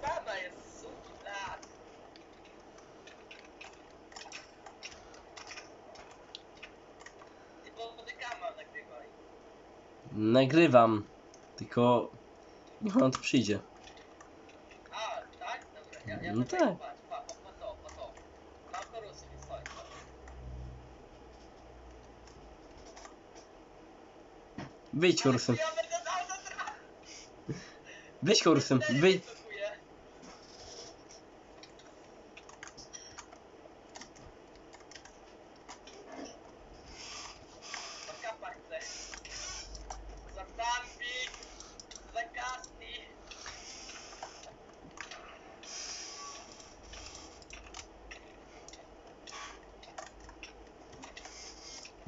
Zajebana jest, tak. Ty podykama nagrywaj. Nagrywam. Tylko niech on tu przyjdzie. A, tak? Dobra, ja, ja No tak. Patrz, pa, to, to. Mam korusy, więc chodź. chodź. Wyjdź kursem. Ja będę dał na traf. Wyjdź kursem. Wyjdź.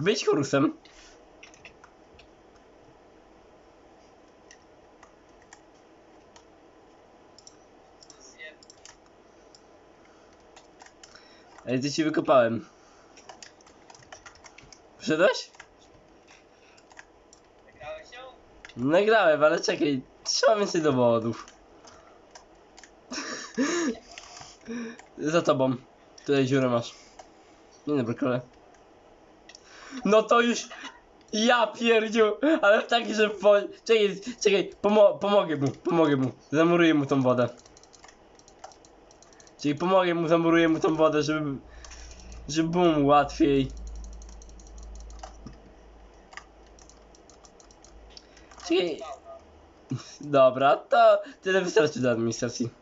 Wyjdź. Zjem. Ej, ty ci wykopałem. Przyszedłeś? Nagrałeś ją? Nagrałem, ale czekaj. Trzeba więcej dowodów. Za tobą. Tutaj dziurę masz. Dzień dobry, kole. No to już... Ja pierdziu! Ale taki, że... Po... Czekaj, czekaj, pomo pomogę mu, pomogę mu. Zamuruję mu tą wodę. Czyli pomogę mu, zamuruję mu tą wodę, żeby... Żeby było mu łatwiej. Czekaj, dobra, to tyle wystarczy do administracji.